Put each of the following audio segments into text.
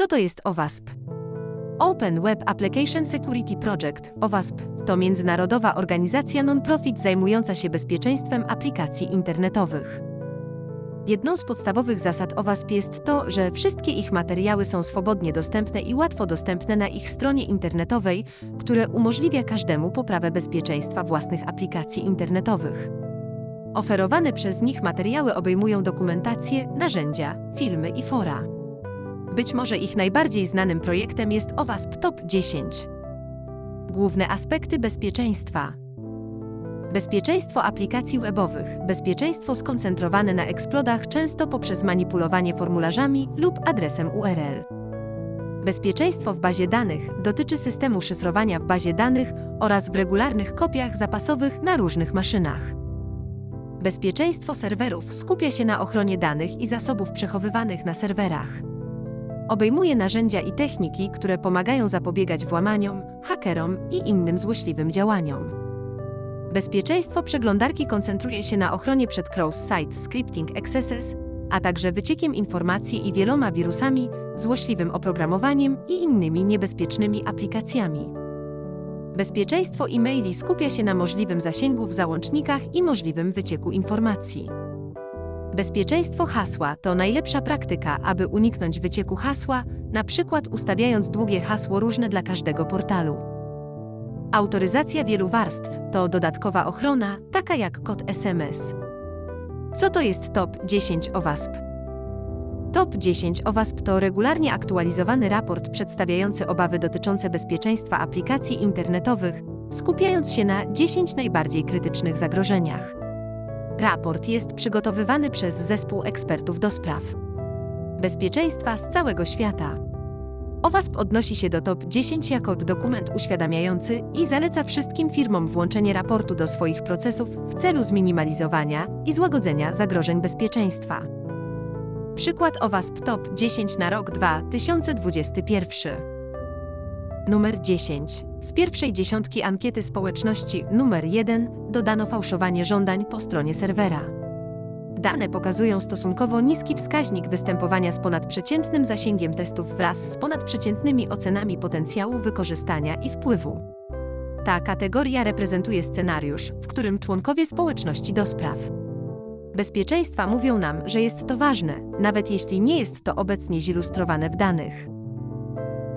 Co to jest OWASP? Open Web Application Security Project OWASP to międzynarodowa organizacja non-profit zajmująca się bezpieczeństwem aplikacji internetowych. Jedną z podstawowych zasad OWASP jest to, że wszystkie ich materiały są swobodnie dostępne i łatwo dostępne na ich stronie internetowej, które umożliwia każdemu poprawę bezpieczeństwa własnych aplikacji internetowych. Oferowane przez nich materiały obejmują dokumentację, narzędzia, filmy i fora. Być może ich najbardziej znanym projektem jest OWASP Top 10. Główne aspekty bezpieczeństwa. Bezpieczeństwo aplikacji webowych. Bezpieczeństwo skoncentrowane na eksplodach często poprzez manipulowanie formularzami lub adresem URL. Bezpieczeństwo w bazie danych dotyczy systemu szyfrowania w bazie danych oraz w regularnych kopiach zapasowych na różnych maszynach. Bezpieczeństwo serwerów skupia się na ochronie danych i zasobów przechowywanych na serwerach. Obejmuje narzędzia i techniki, które pomagają zapobiegać włamaniom, hakerom i innym złośliwym działaniom. Bezpieczeństwo przeglądarki koncentruje się na ochronie przed cross-site scripting excesses, a także wyciekiem informacji i wieloma wirusami, złośliwym oprogramowaniem i innymi niebezpiecznymi aplikacjami. Bezpieczeństwo e-maili skupia się na możliwym zasięgu w załącznikach i możliwym wycieku informacji. Bezpieczeństwo hasła to najlepsza praktyka, aby uniknąć wycieku hasła, na przykład ustawiając długie hasło różne dla każdego portalu. Autoryzacja wielu warstw to dodatkowa ochrona, taka jak kod SMS. Co to jest Top 10 OWASP? Top 10 OWASP to regularnie aktualizowany raport przedstawiający obawy dotyczące bezpieczeństwa aplikacji internetowych, skupiając się na 10 najbardziej krytycznych zagrożeniach. Raport jest przygotowywany przez zespół ekspertów do spraw bezpieczeństwa z całego świata. OWASP odnosi się do top 10 jako dokument uświadamiający i zaleca wszystkim firmom włączenie raportu do swoich procesów w celu zminimalizowania i złagodzenia zagrożeń bezpieczeństwa. Przykład OWASP Top 10 na rok 2021. Numer 10. Z pierwszej dziesiątki ankiety społeczności numer 1 dodano fałszowanie żądań po stronie serwera. Dane pokazują stosunkowo niski wskaźnik występowania z ponadprzeciętnym zasięgiem testów wraz z ponadprzeciętnymi ocenami potencjału wykorzystania i wpływu. Ta kategoria reprezentuje scenariusz, w którym członkowie społeczności do spraw bezpieczeństwa mówią nam, że jest to ważne, nawet jeśli nie jest to obecnie zilustrowane w danych.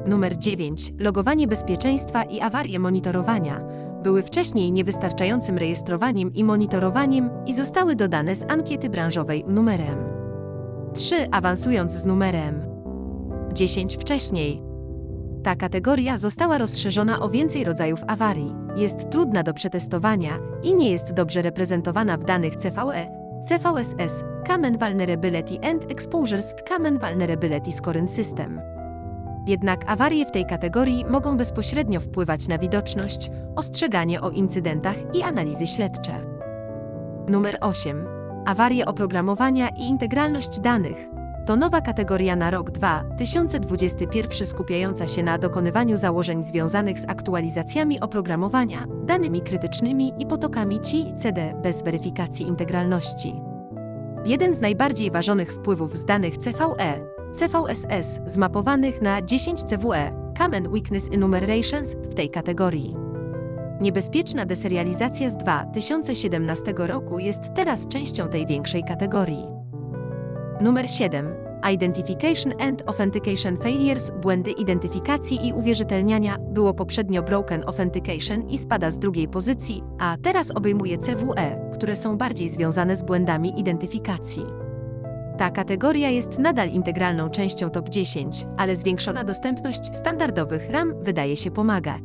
Numer 9. Logowanie bezpieczeństwa i awarie monitorowania były wcześniej niewystarczającym rejestrowaniem i monitorowaniem i zostały dodane z ankiety branżowej numerem 3. Awansując z numerem 10 wcześniej. Ta kategoria została rozszerzona o więcej rodzajów awarii, jest trudna do przetestowania i nie jest dobrze reprezentowana w danych CVE, CVSS, Common Vulnerability and Exposures Common Vulnerability Scoring System. Jednak awarie w tej kategorii mogą bezpośrednio wpływać na widoczność, ostrzeganie o incydentach i analizy śledcze. Numer 8. Awarie oprogramowania i integralność danych. To nowa kategoria na rok 2021 skupiająca się na dokonywaniu założeń związanych z aktualizacjami oprogramowania, danymi krytycznymi i potokami CI CD bez weryfikacji integralności. Jeden z najbardziej ważonych wpływów z danych CVE, CVSS zmapowanych na 10 CWE, Common Weakness Enumerations w tej kategorii. Niebezpieczna deserializacja z 2017 roku jest teraz częścią tej większej kategorii. Numer 7. Identification and Authentication Failures błędy identyfikacji i uwierzytelniania było poprzednio Broken Authentication i spada z drugiej pozycji, a teraz obejmuje CWE, które są bardziej związane z błędami identyfikacji. Ta kategoria jest nadal integralną częścią top 10, ale zwiększona dostępność standardowych RAM wydaje się pomagać.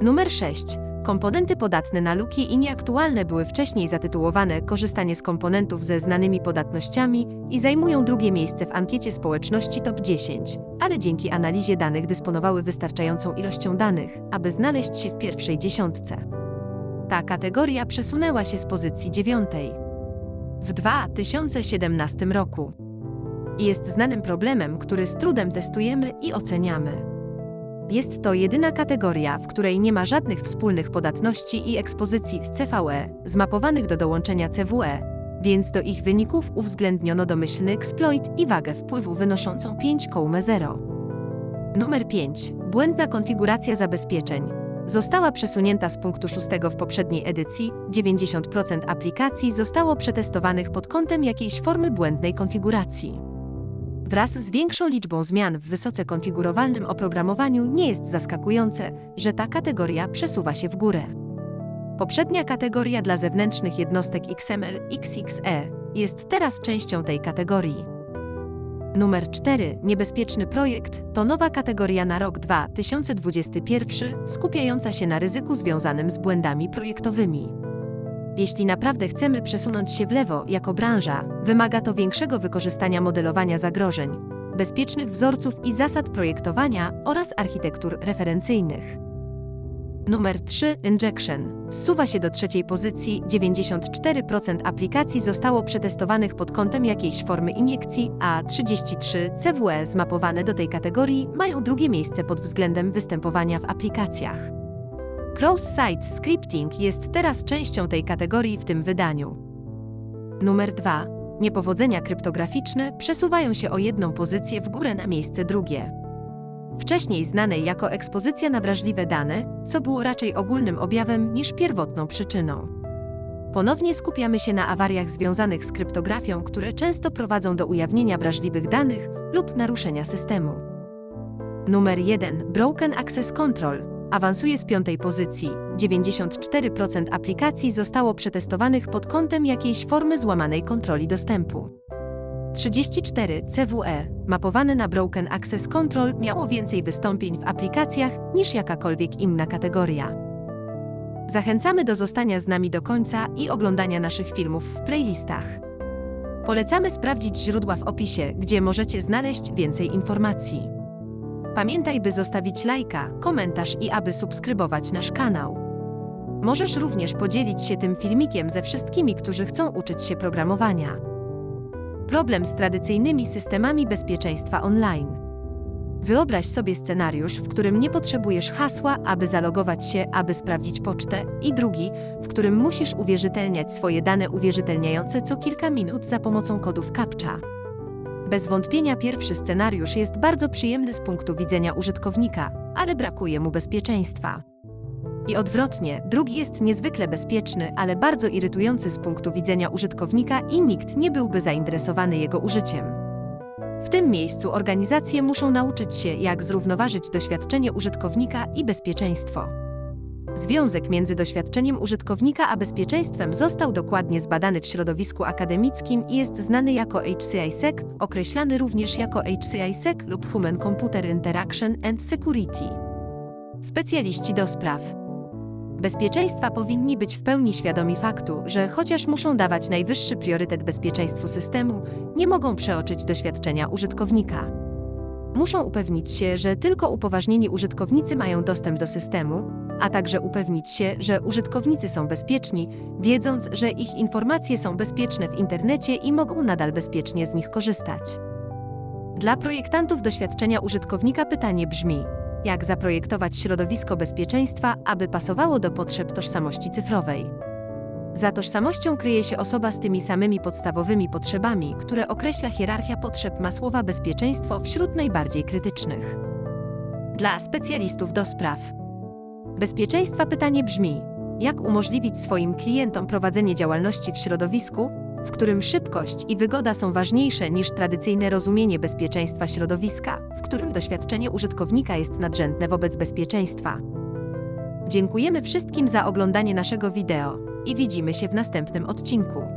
Numer 6. Komponenty podatne na luki i nieaktualne były wcześniej zatytułowane Korzystanie z komponentów ze znanymi podatnościami i zajmują drugie miejsce w ankiecie społeczności top 10, ale dzięki analizie danych dysponowały wystarczającą ilością danych, aby znaleźć się w pierwszej dziesiątce. Ta kategoria przesunęła się z pozycji dziewiątej w 2017 roku. Jest znanym problemem, który z trudem testujemy i oceniamy. Jest to jedyna kategoria, w której nie ma żadnych wspólnych podatności i ekspozycji CVE, zmapowanych do dołączenia CWE, więc do ich wyników uwzględniono domyślny exploit i wagę wpływu wynoszącą 5,0. Numer 5. Błędna konfiguracja zabezpieczeń. Została przesunięta z punktu 6 w poprzedniej edycji. 90% aplikacji zostało przetestowanych pod kątem jakiejś formy błędnej konfiguracji. Wraz z większą liczbą zmian w wysoce konfigurowalnym oprogramowaniu nie jest zaskakujące, że ta kategoria przesuwa się w górę. Poprzednia kategoria dla zewnętrznych jednostek XML XXE jest teraz częścią tej kategorii. Numer 4. Niebezpieczny projekt to nowa kategoria na rok 2021, skupiająca się na ryzyku związanym z błędami projektowymi. Jeśli naprawdę chcemy przesunąć się w lewo jako branża, wymaga to większego wykorzystania modelowania zagrożeń, bezpiecznych wzorców i zasad projektowania oraz architektur referencyjnych. Numer 3. Injection. Zsuwa się do trzeciej pozycji. 94% aplikacji zostało przetestowanych pod kątem jakiejś formy iniekcji, a 33 CWE zmapowane do tej kategorii mają drugie miejsce pod względem występowania w aplikacjach. Cross-site scripting jest teraz częścią tej kategorii w tym wydaniu. Numer 2. Niepowodzenia kryptograficzne przesuwają się o jedną pozycję w górę na miejsce drugie. Wcześniej znanej jako ekspozycja na wrażliwe dane, co było raczej ogólnym objawem niż pierwotną przyczyną. Ponownie skupiamy się na awariach związanych z kryptografią, które często prowadzą do ujawnienia wrażliwych danych lub naruszenia systemu. Numer 1. Broken Access Control awansuje z piątej pozycji. 94% aplikacji zostało przetestowanych pod kątem jakiejś formy złamanej kontroli dostępu. 34 CWE, mapowane na Broken Access Control, miało więcej wystąpień w aplikacjach niż jakakolwiek inna kategoria. Zachęcamy do zostania z nami do końca i oglądania naszych filmów w playlistach. Polecamy sprawdzić źródła w opisie, gdzie możecie znaleźć więcej informacji. Pamiętaj, by zostawić lajka, komentarz i aby subskrybować nasz kanał. Możesz również podzielić się tym filmikiem ze wszystkimi, którzy chcą uczyć się programowania. Problem z tradycyjnymi systemami bezpieczeństwa online. Wyobraź sobie scenariusz, w którym nie potrzebujesz hasła, aby zalogować się, aby sprawdzić pocztę, i drugi, w którym musisz uwierzytelniać swoje dane uwierzytelniające co kilka minut za pomocą kodów CAPTCHA. Bez wątpienia pierwszy scenariusz jest bardzo przyjemny z punktu widzenia użytkownika, ale brakuje mu bezpieczeństwa. I odwrotnie, drugi jest niezwykle bezpieczny, ale bardzo irytujący z punktu widzenia użytkownika i nikt nie byłby zainteresowany jego użyciem. W tym miejscu organizacje muszą nauczyć się, jak zrównoważyć doświadczenie użytkownika i bezpieczeństwo. Związek między doświadczeniem użytkownika a bezpieczeństwem został dokładnie zbadany w środowisku akademickim i jest znany jako HCISEC, określany również jako HCISEC lub Human Computer Interaction and Security. Specjaliści do spraw bezpieczeństwa powinni być w pełni świadomi faktu, że chociaż muszą dawać najwyższy priorytet bezpieczeństwu systemu, nie mogą przeoczyć doświadczenia użytkownika. Muszą upewnić się, że tylko upoważnieni użytkownicy mają dostęp do systemu, a także upewnić się, że użytkownicy są bezpieczni, wiedząc, że ich informacje są bezpieczne w internecie i mogą nadal bezpiecznie z nich korzystać. Dla projektantów doświadczenia użytkownika pytanie brzmi: jak zaprojektować środowisko bezpieczeństwa, aby pasowało do potrzeb tożsamości cyfrowej? Za tożsamością kryje się osoba z tymi samymi podstawowymi potrzebami, które określa hierarchia potrzeb masłowa bezpieczeństwo wśród najbardziej krytycznych. Dla specjalistów do spraw bezpieczeństwa pytanie brzmi: jak umożliwić swoim klientom prowadzenie działalności w środowisku, w którym szybkość i wygoda są ważniejsze niż tradycyjne rozumienie bezpieczeństwa środowiska, którym doświadczenie użytkownika jest nadrzędne wobec bezpieczeństwa. Dziękujemy wszystkim za oglądanie naszego wideo i widzimy się w następnym odcinku.